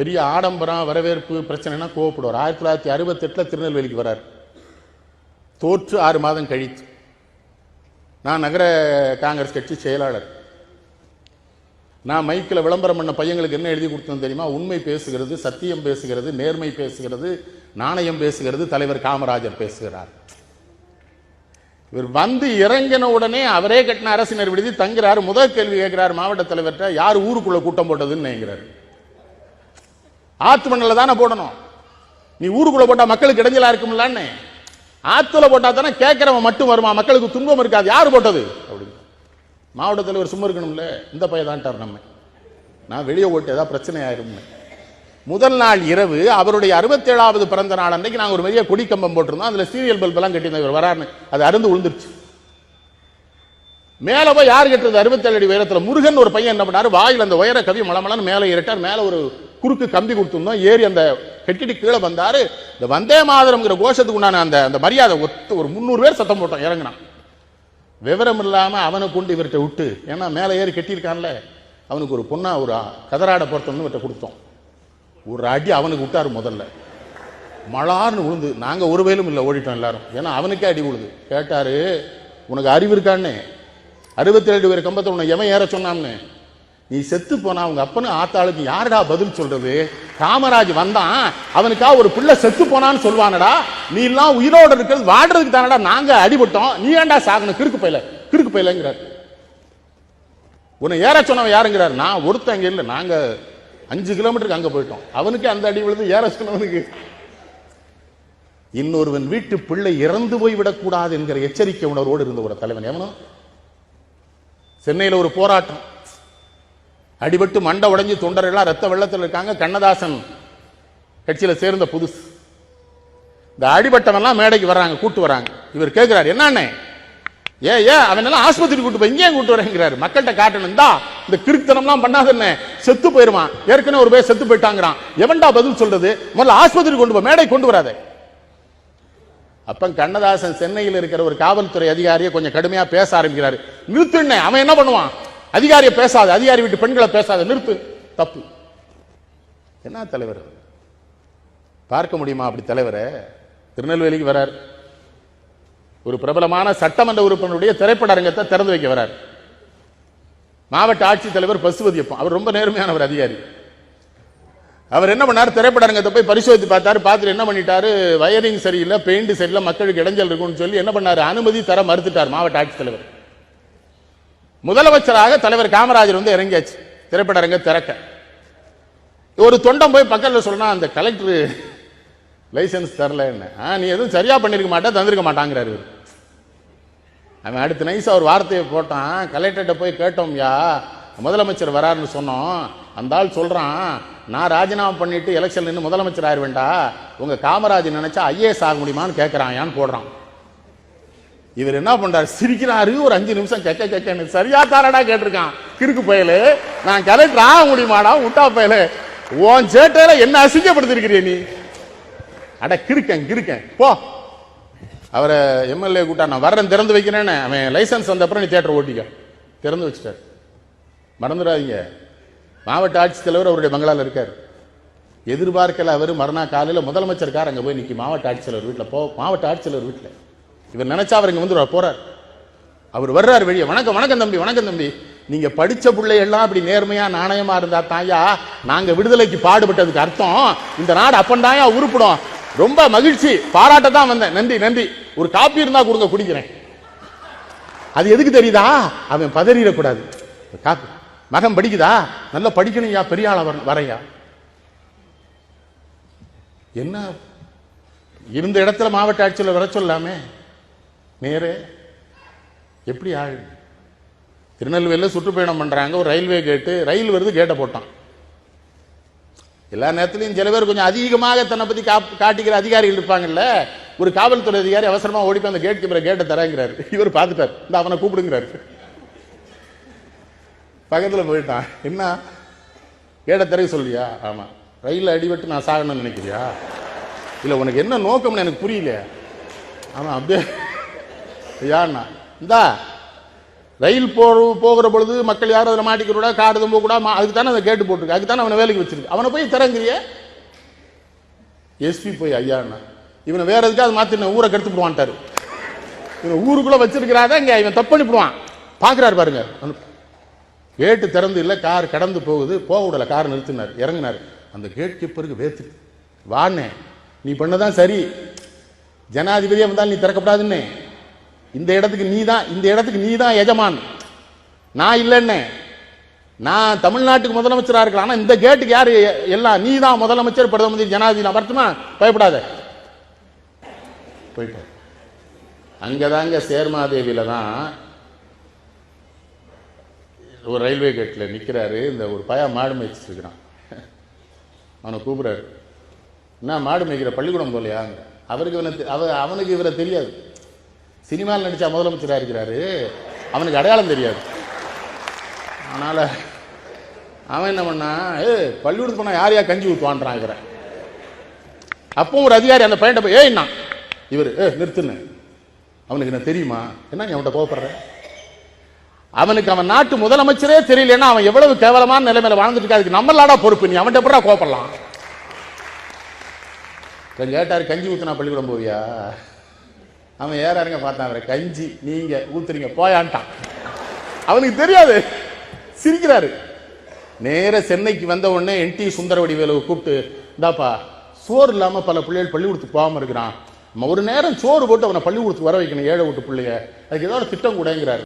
பெரிய ஆடம்பரம் வரவேற்பு பிரச்சனைனா கோவப்படுவார். ஆயிரத்தி தொள்ளாயிரத்தி அறுபத்தெட்டில் திருநெல்வேலிக்கு வரார் தோற்று ஆறு மாதம் கழித்து. நான் நகர காங்கிரஸ் கட்சி செயலாளர். நான் மைக்கில் விளம்பரம் பண்ண பையங்களுக்கு என்ன எழுதி கொடுத்தேன் தெரியுமா? உண்மை பேசுகிறது சத்தியம் பேசுகிறது நேர்மை பேசுகிறது நாணயம் பேசுகிறது தலைவர் காமராஜர் பேசுகிறார். இவர் வந்து இறங்கின உடனே அவரே கட்டின அரசினர் விடுதி தங்குறாரு. முதல் கேள்வி கேட்கிறார் மாவட்ட தலைவர்கிட்ட யார் ஊருக்குள்ள கூட்டம் போட்டதுன்னு? நினைக்கிறார் ஆத்து மண்ணில் தானே போடணும். நீ ஊருக்குள்ள போட்டா மக்களுக்கு இடைஞ்சலா இருக்கும்லான்னு ஆத்துல போட்டா தானே கேட்கிறவன் மட்டும் வருமா மக்களுக்கு துன்பம் இருக்காது. யார் போட்டது? அப்படின்னு. மாவட்ட தலைவர் சும்மா இருக்கணும்ல. இந்த பையன் தான்ட்டார் நம்ம. நான் வெளியே ஓட்டு ஏதாவது பிரச்சனை ஆயிரும்னு முதல் நாள் இரவு அவருடைய அறுபத்தேழாவது பிறந்த நாள் அன்றைக்கு நாங்கள் ஒரு பெரிய கொடி கம்பம் போட்டிருந்தோம். அதில் சீரியல் பல்பெல்லாம் கட்டியிருந்தோம். இவர் வராருன்னு. அது அருந்து விழுந்துருச்சு மேலே போய் யார் கட்டுறது? அறுபத்தேழு அடி உயரத்தில் முருகன் ஒரு பையன் என்ன பண்ணாரு? வாயில் அந்த உயர கவி மலமலன்னு மேலே ஏறிட்டார். மேலே ஒரு குறுக்கு கம்பி கொடுத்துருந்தோம். ஏறி அந்த கட்டிட்டு கீழே வந்தாரு. இந்த வந்தே மாதரம்ங்கிற கோஷத்துக்கு உண்டான அந்த அந்த மரியாதை ஒத்து ஒரு முந்நூறு பேர் சத்தம் போட்டோம் இறங்கினான். விவரம் இல்லாமல் அவனை கொண்டு இவர்கிட்ட விட்டு ஏன்னா மேலே ஏறி கட்டியிருக்கான்ல அவனுக்கு ஒரு பொண்ணா ஒரு கதராடை பொருத்தம்னு இவர்கிட்ட கொடுத்தோம். ஒரு அடி அவனுக்கு விட்டாரு முதல்ல. மலார்னு விழுந்து நாங்கள் ஒரு வயலும் இல்லை ஓடிட்டோம் எல்லாரும். ஏன்னா அவனுக்கே அடி விழுது. கேட்டார் உனக்கு அறிவு இருக்கான்னு? அறுபத்தி ரெண்டு பேர் கம்பத்தை உன்னை எவன் ஏற சொன்னான்னு? நீ செத்து போனா அவங்க அப்பனு ஆத்தாளுக்கு யாருடா பதில் சொல்றது? காமராஜ் வந்தான். அவனுக்கா ஒரு பிள்ளை செத்து போனான்னு சொல்லுவானடா நீ எல்லாம் உயிரோட இருக்கிறது வாடுறதுக்கு தானடா நாங்க அடிபட்டோம். நீ ஏன்டா சாகணும்? கிறுக்கு பையில கிறுக்கு பையிலங்கிறார். உன்னை ஏற சொன்னவன் யாருங்கிறார்? நான் ஒருத்தன் இல்லை. நாங்க அஞ்சு கிலோமீட்டருக்கு அங்க போயிட்டோம். அவனுக்கு அந்த அடி விழுது ஏற சொன்னவனுக்கு. இன்னொருவன் வீட்டு பிள்ளை இறந்து போய் விடக்கூடாது என்கிற எச்சரிக்கை உணர்வோடு இருந்த ஒரு தலைவன் எவனும் சென்னையில் ஒரு போராட்டம். அடிபட்டு மண்டை உடைஞ்சு தொண்டரெல்லாம் ரத்த வெள்ளத்தில் இருக்காங்க. கண்ணதாசன் கட்சியில் சேர்ந்த புதுசு. இந்த அடிபட்டவன்லாம் மேடைக்கு வர்றாங்க கூட்டு வராங்க இவர் கேட்கிறார் என்னண்ணே? ஏ ஏ அவன் எல்லாம் ஆஸ்பத்திரி கூட்டு போய் இங்கேயும் கூட்டு வரேங்கிறாரு? மக்கள்கிட்ட காட்டணும். தான் இந்த கிருத்தனம்லாம் பண்ணாத என்ன செத்து போயிருவான். ஏற்கனவே ஒரு பேர் செத்து போயிட்டாங்கிறான். எவன்டா பதில் சொல்றது? முதல்ல ஆஸ்பத்திரி கொண்டு போ மேடை கொண்டு வராதே. அப்ப கண்ணதாசன் சென்னையில் இருக்கிற ஒரு காவல்துறை அதிகாரியை கொஞ்சம் கடுமையா பேச ஆரம்பிக்கிறாரு. நிறுத்துண்ணே அவன் என்ன பண்ணுவான்? அதிகாரியை பேசாத அதிகாரி விட்டு பெண்களை பேசாத நிறுத்து. தப்பு. என்ன தலைவர்? பார்க்க முடியுமா அப்படி தலைவரை? திருநெல்வேலிக்கு வரார். ஒரு பிரபலமான சட்டமன்ற உறுப்பினருடைய திரைப்பட அரங்கத்தை திறந்து வைக்க வரார். மாவட்ட ஆட்சித்தலைவர் பசுபதியப்பன் அவர் ரொம்ப நேர்மையானவர் அதிகாரி. அவர் என்ன பண்ணார்? திரைப்பட அரங்கத்தை போய் பரிசோதித்து பார்த்தாரு. பார்த்துட்டு என்ன பண்ணிட்டாரு? வயரிங் சரியில்லை பெயிண்ட் சரியில்லை மக்களுக்கு இடைஞ்சல் இருக்கும்னு சொல்லி என்ன பண்ணாரு? அனுமதி தர மறுத்துட்டார் மாவட்ட ஆட்சித்தலைவர். முதலமைச்சராக தலைவர் காமராஜர் வந்து இறங்கியாச்சு. திரைப்பட அரங்க திறக்க. ஒரு தொண்டம் போய் பக்கத்தில் சொன்னா அந்த கலெக்டர் லைசன்ஸ் தரல என்ன? ஆ நீ எதுவும் சரியா பண்ணிருக்க மாட்டா தந்திருக்க மாட்டாங்கிறாரு அவன் அடுத்த நைஸா ஒரு வார்த்தையை போட்டான். கலெக்டர்கிட்ட போய் கேட்டோம்யா முதலமைச்சர் வராருன்னு சொன்னோம். அந்த ஆள் சொல்றான் நான் ராஜினாமா பண்ணிட்டு எலெக்ஷன் நின்று முதலமைச்சர் ஆயிருவேண்டா உங்க காமராஜ் நினைச்சா ஐஏஎஸ் ஆக முடியுமான்னு கேட்கறான் ஏன்னு போடுறான். இவர் என்ன பண்றாரு? சிரிக்கிறாரு. ஒரு அஞ்சு நிமிஷம் கெக்க கெக்கன்னு. சரியா தாரடா கேட்டிருக்கான். கிறுக்கு பயலு. நான் கலெக்டர் ஆக முடியுமாடா? விட்டா பயலு. உன் சேட்டையில என்ன அசிங்கப்படுத்திருக்கிறிய நீ? அட கிறுக்கன் கிறுக்கன். போ. அவரை எம்எல்ஏ கூட்டா நான் வர்றேன் திறந்து வைக்கிறேன்னு. அவன் லைசன்ஸ் வந்த அப்புறம் நீ தேட்டர் ஓட்டிக்க. திறந்து வச்சுட்டார். மறந்துடாதீங்க. மாவட்ட ஆட்சித்தலைவர் அவருடைய பங்களால இருக்கார். எதிர்பார்க்கல அவர் மறுநாள் காலையில் முதலமைச்சர் கார் அங்கே போய் நிற்கி மாவட்ட ஆட்சித்தலைவர் வீட்டில் போ. மாவட்ட ஆட்சித்தலைவர் வீட்டில் இவர் நினைச்சா அவர் இங்கே வந்து போறார். அவர் வர்றார் வெளியே. வணக்கம் வணக்கம் தம்பி வணக்கம் தம்பி. நீங்க படிச்ச பிள்ளையெல்லாம் அப்படி நேர்மையா நாணயமா இருந்தா தாயா நாங்க விடுதலைக்கு பாடுபட்டதுக்கு அர்த்தம். இந்த நாடு அப்பண்டாயா உருப்பிடும். ரொம்ப மகிழ்ச்சி. பாராட்ட தான் வந்தேன். நன்றி நன்றி. ஒரு காப்பி இருந்தா கொடுங்க குடிக்கிறேன். அது எதுக்கு தெரியுதா? அவன் பதறிடக்கூடாது. காப்பி. மகன் படிக்குதா? நல்லா படிக்கணும்யா பெரிய ஆள வர- வரையா? என்ன? இருந்த இடத்துல மாவட்ட ஆட்சியில் வர சொல்லாமே. நேரே எப்படி ஆள்? திருநெல்வேலியில் சுற்றுப்பயணம் பண்ணுறாங்க ஒரு ரயில்வே கேட்டு ரயில் வருது கேட்டை போட்டான். எல்லா நேரத்துலையும் சில பேர் கொஞ்சம் அதிகமாக தன்னை பற்றி காப்- காட்டிக்கிற அதிகாரிகள் இருப்பாங்கல்ல? ஒரு காவல்துறை அதிகாரி அவசரமாக ஓடி போய் அந்த கேட் கீப்பரை கேட்டை தரேங்கிறாரு. இவர் பார்த்துட்டார் இந்த அவனை கூப்பிடுங்கிறாரு. பக்கத்தில் போயிட்டான். என்ன? கேட்டை திறக்க சொல்லியா? ஆமாம் ரயிலில் அடிபட்டு நான் சாகணும்னு நினைக்கிறியா? இல்லை உனக்கு என்ன நோக்கம்னு எனக்கு புரியல ஆமாம் அப்படியே ஐயாண்ணா இந்தா. ரயில் போ போகிற பொழுது மக்கள் யாரும் அதில் மாட்டிக்கிறோட காடு தும்ப கூட அதுக்கு தானே அதை கேட்டு போட்டிருக்கு. அதுக்கு தானே அவனை வேலைக்கு வச்சிருக்கு. அவனை போய் திறங்கிறிய? எஸ்பி போய் ஐயாண்ணா. இவனை வேற எதுக்காவது மாத்தின ஊரை கெடுத்து விடுவான்ட்டாரு. இவன் ஊருக்குள்ள வச்சிருக்கிறாத இங்க இவன் தப்பு பண்ணிவிடுவான். பாக்குறாரு பாருங்க. கேட்டு திறந்து இல்லை கார் கடந்து போகுது. போக விடல கார் நிறுத்தினார். இறங்கினார். அந்த கேட் கீப்பருக்கு வேத்து வாண்ணே நீ பண்ணதான் சரி. ஜனாதிபதியாக வந்தால் நீ திறக்கப்படாதுன்னு. இந்த இடத்துக்கு நீ தான் இந்த இடத்துக்கு நீ தான் எஜமான். நான் இல்லைன்னு. நான் தமிழ்நாட்டுக்கு முதலமைச்சராக இருக்கலாம் ஆனால் இந்த கேட்டுக்கு யார் எல்லாம்? நீ தான் முதலமைச்சர் பிரதம மந்திரி ஜனாதிபதி. நான் பயப்படாத. போயிட்டார். அங்கதாங்க சேர்மாதேவியில தான் ஒரு ரயில்வே கேட்டில் நிற்கிறாரு இந்த ஒரு பைய மாடு மேய்ச்சிட்டு இருக்கிறான் அவனை கூப்பிடுறாரு. என்ன மாடு மேய்க்கிற பள்ளிக்கூடம் போலையா? அவருக்கு இவனை அவ அவனுக்கு இவரை தெரியாது. சினிமாவில் நடித்தா முதலமைச்சராக இருக்கிறாரு. அவனுக்கு அடையாளம் தெரியாது. அதனால் அவன் என்ன பண்ணா ஏ பள்ளிக்கூடத்துக்கு போனால் யார் யார் கஞ்சி ஊற்றுவான்றான் இவரை? அப்போ ஒரு அதிகாரி அந்த பையன் போய் ஏன்னா இவர் ஏ நிறுத்துன்னு. அவனுக்கு என்ன தெரியுமா? என்ன நீ அவன்கிட்ட கோவப்படுற? அவனுக்கு அவன் நாட்டு முதலமைச்சரே தெரியலன்னா அவன் எவ்வளவு கேவலமான நிலைமையில வாழ்ந்துட்டு இருக்கா? அதுக்கு நம்மளாடா பொறுப்பு. நீ அவன்கிட்ட எப்படா கோவப்படலாம்? இவன் கேட்டாரு கஞ்சி ஊற்றுனா பள்ளிக்கூடம் போவியா? அவன் ஏறாருங்க பார்த்தான் அவரை. கஞ்சி நீங்க ஊத்துறீங்க போயான்ட்டான். அவனுக்கு தெரியாது. சிரிக்கிறாரு. நேர சென்னைக்கு வந்த உடனே என் டி சுந்தரவடிவேலுவை கூப்பிட்டு இந்தாப்பா சோறு இல்லாம பல பிள்ளைகள் பள்ளிக்கூடத்துக்கு போகாம இருக்கிறான். ஒரு நேரம் சோறு போட்டு அவனை பள்ளிக்கூடத்துக்கு வர வைக்கணும் ஏழை வீட்டு பிள்ளைய. அதுக்கு ஏதாவது திட்டம் கூடங்கிறாரு.